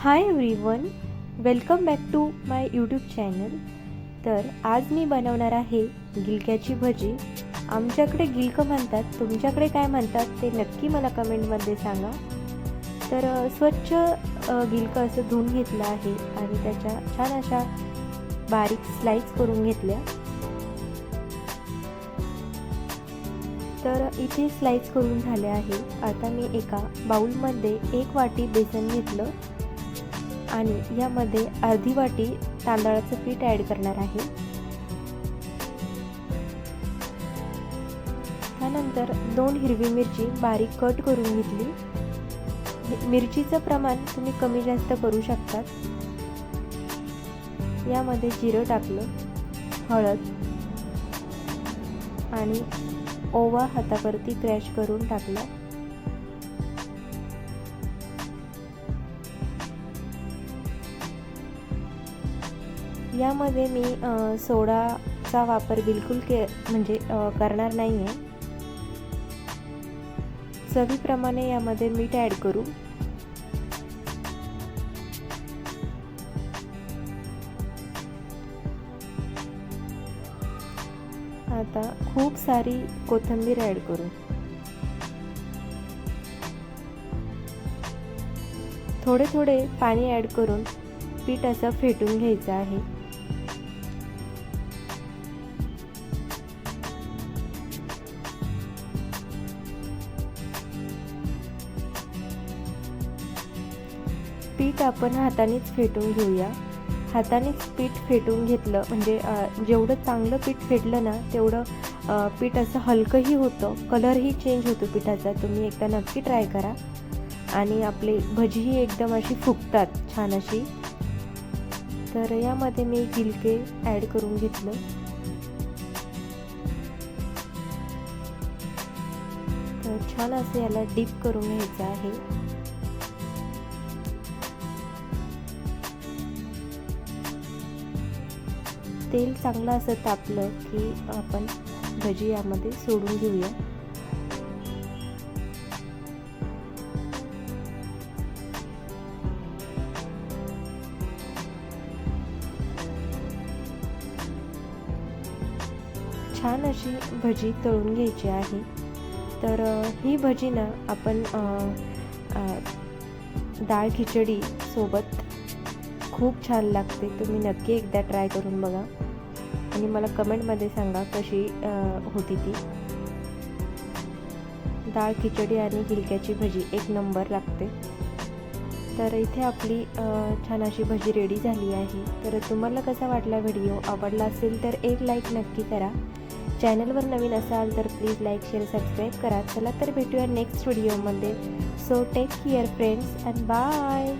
Hi everyone welcome back to my YouTube channel तर आज मी बनवणार आहे गिलक्याची भजी. आमच्याकडे गिलकं म्हणतात. तुमच्याकडे काय म्हणतात ते नक्की मला कमेंटमध्ये सांगा. तर स्वच्छ गिलकं असं धुवून घेतलं आहे आणि त्याच्या छान अशा बारीक स्लाईस करून घेतल्या. तर इथे स्लाईस करून झाले आहे. आता मी एका बाउलमध्ये एक वाटी बेसन घेतलं. आणि यामध्ये अर्धी वाटी तांदळाचं पीठ ॲड करणार आहे. त्यानंतर दोन हिरवी मिरची बारीक कट करून घेतली. मिरचीचं प्रमाण तुम्ही कमी जास्त करू शकतात यामध्ये जिरं टाकलं हळद आणि ओवा हातावरती क्रॅश करून टाकला. यामध्ये मी सोडाचा वापर बिलकुल के म्हणजे करणार नाही आहे चवीप्रमाणे यामध्ये मीठ ॲड करू. आता खूप सारी कोथिंबीर ॲड करू. थोडे थोडे पाणी ॲड करून पीठ असं फेटून घ्यायचं आहे. पीठ आपण हातानेच फेटून घेऊया. हातानेच पीठ फेटून घेतलं म्हणजे जेवढं चांगलं पीठ फेटलं ना तेवढं पीठ असं हलकंही होतं. कलरही चेंज होतो पिठाचा. तुम्ही एकदा नक्की ट्राय करा. आणि आपले भजीही एकदम अशी फुगतात छान अशी. तर यामध्ये मी गिलके ॲड करून घेतलं. तर छान असं याला डीप करून घ्यायचं आहे. तेल चांगलं असं तापलं की आपण भजी यामध्ये सोडून घेऊया. छान अशी भजी तळून घ्यायची आहे. तर ही भजी ना आपण डाळ खिचडी सोबत खूप छान लागते. तुम्ही नक्की एकदा ट्राय करून बघा. आणि मला कमेंटमध्ये सांगा कशी होती ती. डाळ खिचडी आणि गिलक्याची भजी एक नंबर लागते. तर इथे आपली छान अशी भजी रेडी झाली आहे. तर तुम्हाला कसा वाटला व्हिडिओ आवडला असेल तर एक लाईक नक्की करा. चॅनलवर नवीन असाल तर प्लीज लाईक शेअर सबस्क्राईब करा. चला तर भेटूया नेक्स्ट व्हिडिओमध्ये so take care friends and bye